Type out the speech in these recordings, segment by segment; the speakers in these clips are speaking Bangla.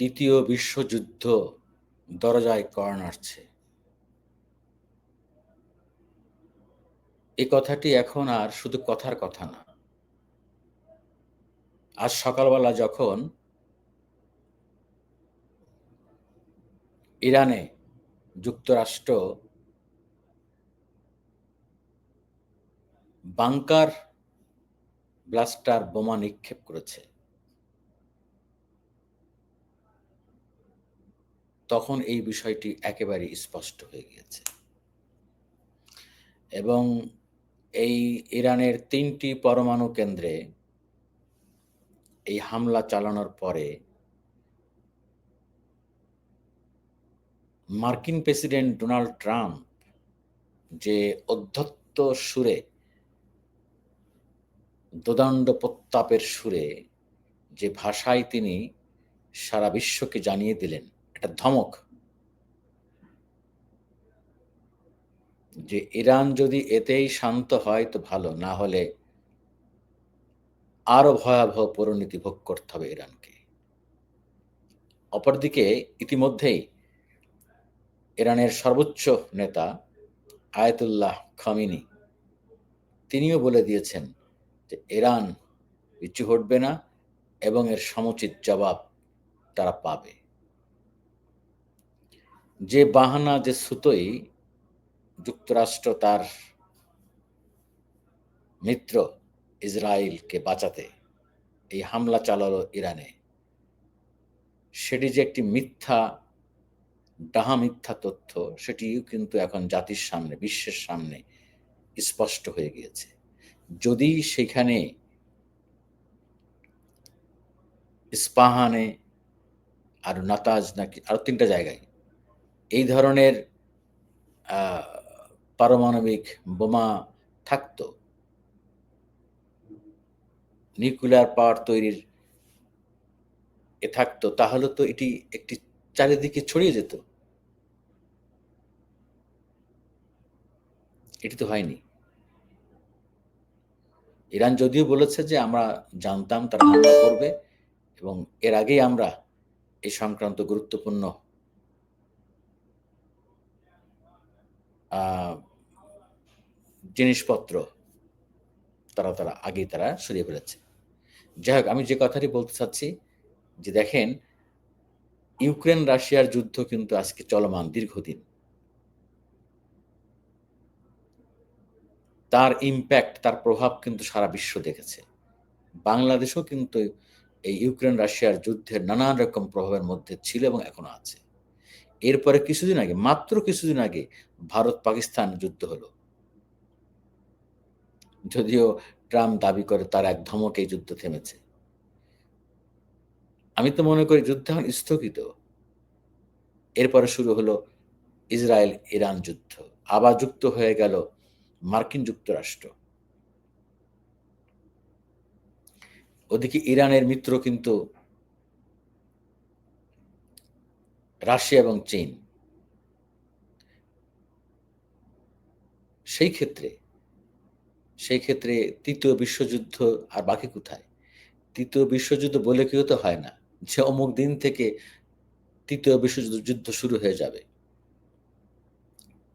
তৃতীয় বিশ্বযুদ্ধ দরজায় কর নাড়ছে এই কথাটি এখন আর শুধু কথার কথা না। আজ সকালবেলা যখন ইরানে যুক্তরাষ্ট্র বাংকার ব্লাস্টার বোমা নিক্ষেপ করেছে তখন এই বিষয়টি একেবারে স্পষ্ট হয়ে গিয়েছে। এবং এই ইরানের তিনটি পরমাণু কেন্দ্রে এই হামলা চালানোর পরে মার্কিন প্রেসিডেন্ট ডোনাল্ড ট্রাম্প যে অধ্যত্ত সুরে দোদণ্ড প্রত্তাপের সুরে যে ভাষায় তিনি সারা বিশ্বকে জানিয়ে দিলেন একটা ধমক। যে ইরান যদি এতেই শান্ত হয় তো ভালো, না হলে আরও ভয়াবহ পরিণতি ভোগ করতে হবে ইরানকে। অপরদিকে ইতিমধ্যেই ইরানের সর্বোচ্চ নেতা আয়তুল্লাহ খামিনি, তিনিও বলে দিয়েছেন যে ইরান পিছু হটবে না এবং এর সমুচিত জবাব তারা পাবে। যে বাহানা, যে সুতোই যুক্তরাষ্ট্র তার মিত্র ইসরায়েলকে বাঁচাতে এই হামলা চালালো ইরানে। সেটি যে একটি মিথ্যা, ডাহা মিথ্যা তথ্য, সেটিও কিন্তু এখন জাতির সামনে, বিশ্বের সামনে স্পষ্ট হয়ে গিয়েছে। যদি সেখানে ইস্পাহানে আর নাতাজ নাকি আরও তিনটা জায়গায় এই ধরনের পারমাণবিক বোমা থাকতো। নিউক্লিয়ার পাওয়ার তৈরির এ থাকতো। তাহলে তো এটি একটি চারিদিকে ছড়িয়ে যেত। এটি তো হয়নি। ইরান যদিও বলেছে যে আমরা জানতাম তারা হামলা করবে এবং এর আগেই আমরা এই সংক্রান্ত গুরুত্বপূর্ণ জিনিসপত্র তারা তারা আগেই তারা সরিয়ে ফেলেছে। যাই হোক, আমি যে কথাটি বলতে চাচ্ছি, যে দেখেন, ইউক্রেন রাশিয়ার যুদ্ধ কিন্তু আজকে চলমান দীর্ঘদিন। তার ইম্প্যাক্ট তার প্রভাব কিন্তু সারা বিশ্ব দেখেছে। বাংলাদেশও কিন্তু এই ইউক্রেন রাশিয়ার যুদ্ধের নানান রকম প্রভাবের মধ্যে ছিল এবং এখনও আছে। এরপরে কিছুদিন আগে, মাত্র কিছুদিন আগে ভারত পাকিস্তান যুদ্ধ হলো। যদিও ট্রাম্প দাবি করে তার এক ধমকে যুদ্ধ থেমেছে। আমি তো মনে করি যুদ্ধ এখন স্থগিত। এরপরে শুরু হলো ইসরায়েল ইরান যুদ্ধ। আবার যুক্ত হয়ে গেল মার্কিন যুক্তরাষ্ট্র। ওদিকে ইরানের মিত্র কিন্তু রাশিয়া এবং চীন। সেই ক্ষেত্রে সেই ক্ষেত্রে তৃতীয় বিশ্বযুদ্ধ আর বাকি কোথায়? তৃতীয় বিশ্বযুদ্ধ বলে কেউ তো হয় না যে অমুক দিন থেকে তৃতীয় বিশ্বযুদ্ধ যুদ্ধ শুরু হয়ে যাবে?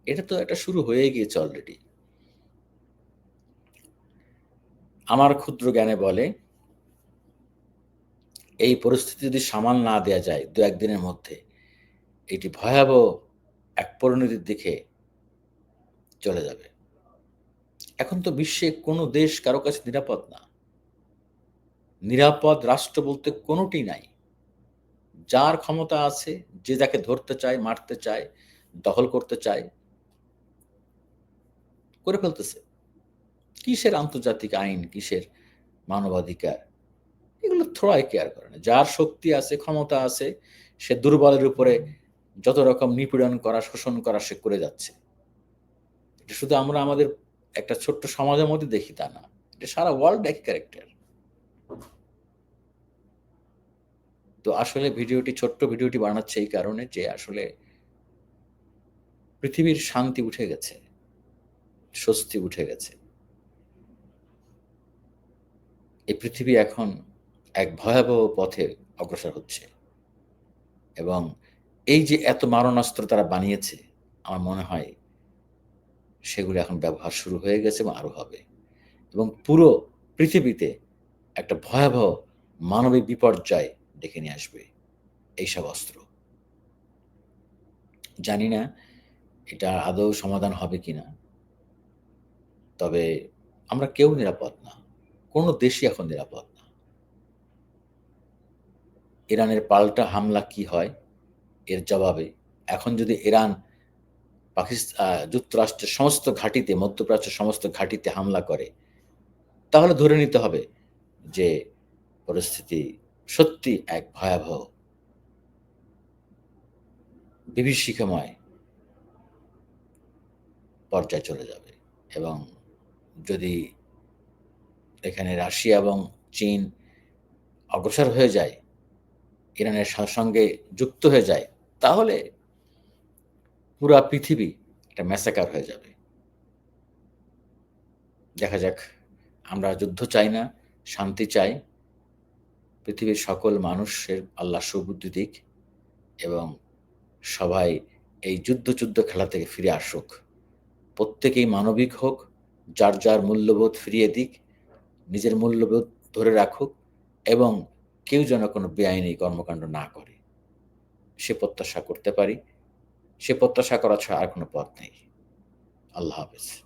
এটা তো একটা শুরু হয়ে গিয়েছে অলরেডি আমার ক্ষুদ্র জ্ঞানে বলে, এই পরিস্থিতি যদি সামাল না দেয়া যায় দু একদিনের মধ্যে এটি ভয়াবহ এক পরিণতির দিকে চলে যাবে। এখন তো বিশ্বে কোনো দেশ কারও কাছে নিরাপদ না। নিরাপদ রাষ্ট্র বলতে কোনোটি নাই। যার ক্ষমতা আছে, যে যাকে ধরতে চায়, মারতে চায়, দখল করতে চায়, করে ফেলতেছে। কিসের আন্তর্জাতিক আইন, কিসের মানবাধিকার? এগুলো থ্রোয়াই কেয়ার করে না। যার শক্তি আছে, ক্ষমতা আছে, সে দুর্বলের উপরে যত রকম নিপীড়ন করা, শোষণ করা সে করে যাচ্ছে। এটা শুধু আমরা আমাদের একটা ছোট্ট সমাজের মধ্যে দেখি তা না। এটা সারা ওয়ার্ল্ড একই ক্যারেক্টার তো আসলে ভিডিওটি, ছোট্ট ভিডিওটি বানাচ্ছে এই কারণে যে আসলে পৃথিবীর শান্তি উঠে গেছে, স্বস্তি উঠে গেছে। এই পৃথিবী এখন এক ভয়াবহ পথে অগ্রসর হচ্ছে এবং এই যে এত মারণাস্ত্র তারা বানিয়েছে, আমার মনে হয় সেগুলো এখন ব্যবহার শুরু হয়ে গেছে এবং আরও হবে। এবং পুরো পৃথিবীতে একটা ভয়াবহ মানবিক বিপর্যয় ডেকে নিয়ে আসবে এইসব অস্ত্র। জানি না এটা আদৌ সমাধান হবে কিনা, তবে আমরা কেউ নিরাপদ না, কোনো দেশই এখন নিরাপদ না। ইরানের পাল্টা হামলা কি হয় এর জবাবে, এখন যদি ইরান পাকিস্তান যুক্তরাষ্ট্রের সমস্ত ঘাঁটিতে, মধ্যপ্রাচ্যের সমস্ত ঘাঁটিতে হামলা করে, তাহলে ধরে নিতে হবে যে পরিস্থিতি সত্যি এক ভয়াবহ, বিভীষিকাময় পর্যায়ে চলে যাবে। এবং যদি এখানে রাশিয়া এবং চীন অগ্রসর হয়ে যায়, ইরানের সঙ্গে যুক্ত হয়ে যায় তাহলে পুরা পৃথিবী একটা ম্যাসাকার হয়ে যাবে। দেখা যাক, আমরা যুদ্ধ চাই না, শান্তি চাই। পৃথিবীর সকল মানুষের আল্লাহ সুবুদ্ধি দিক এবং সবাই এই যুদ্ধ যুদ্ধ খেলা থেকে ফিরে আসুক। প্রত্যেকেই মানবিক হোক, যার যার মূল্যবোধ ফিরিয়ে দিক, নিজের মূল্যবোধ ধরে রাখুক এবং কেউ যেন কোনো বেআইনি কর্মকাণ্ড না করে। সে প্রত্যাশা করতে পারি। সে প্রত্যাশা করা ছাড়া আর কোনো পথ নেই। আল্লাহ হাফেজ।